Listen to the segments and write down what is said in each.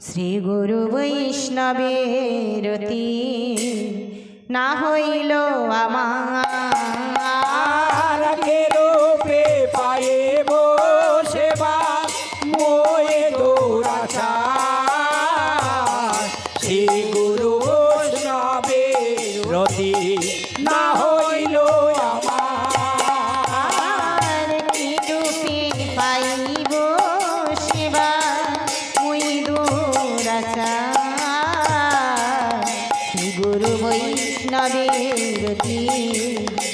শ্রী শ্রীগুরু বৈষ্ণবেরতি না হইল আমার। তীরতি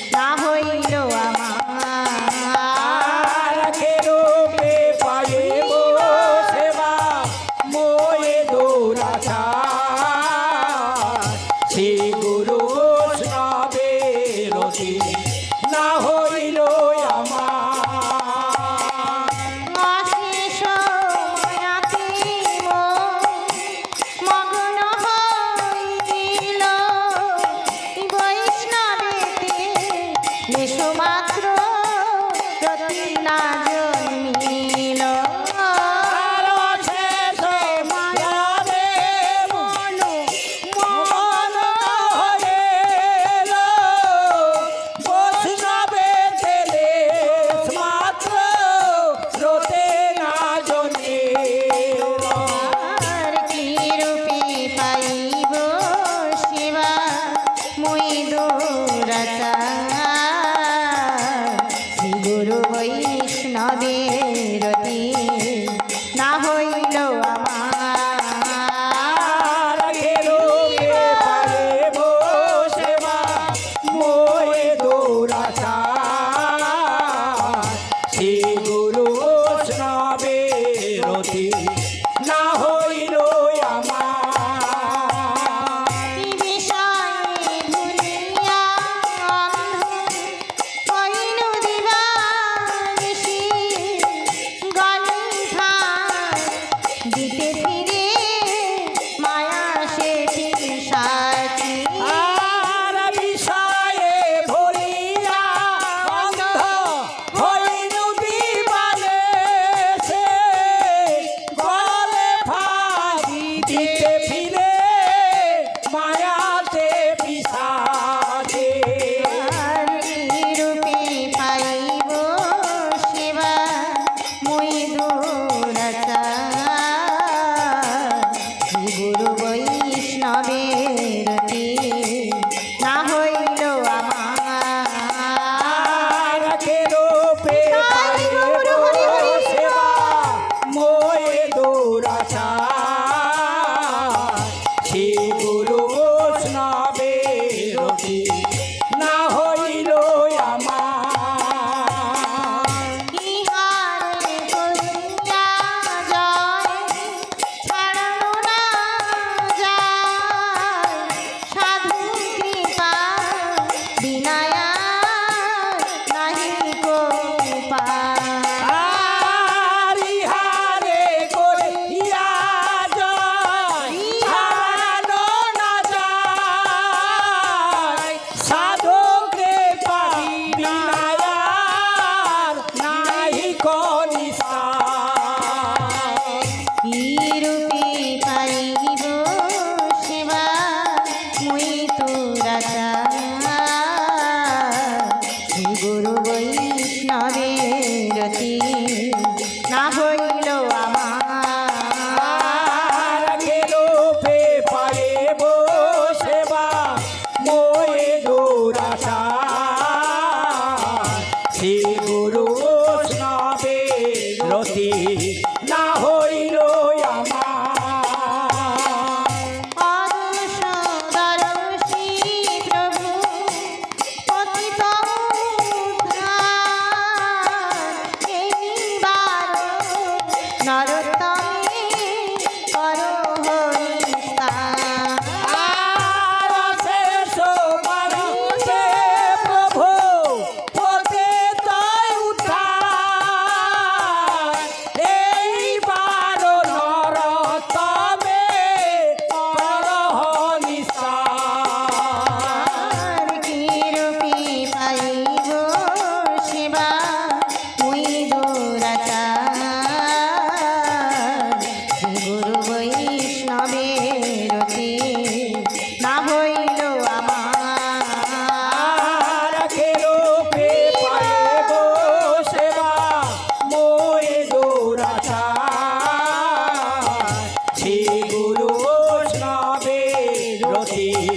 মুই দৌড়াতা। শ্রী গুরু বৈষ্ণবের না হইল আমার। মই দৌড়াতা। শ্রী গুরু বৈষ্ণবের রাধে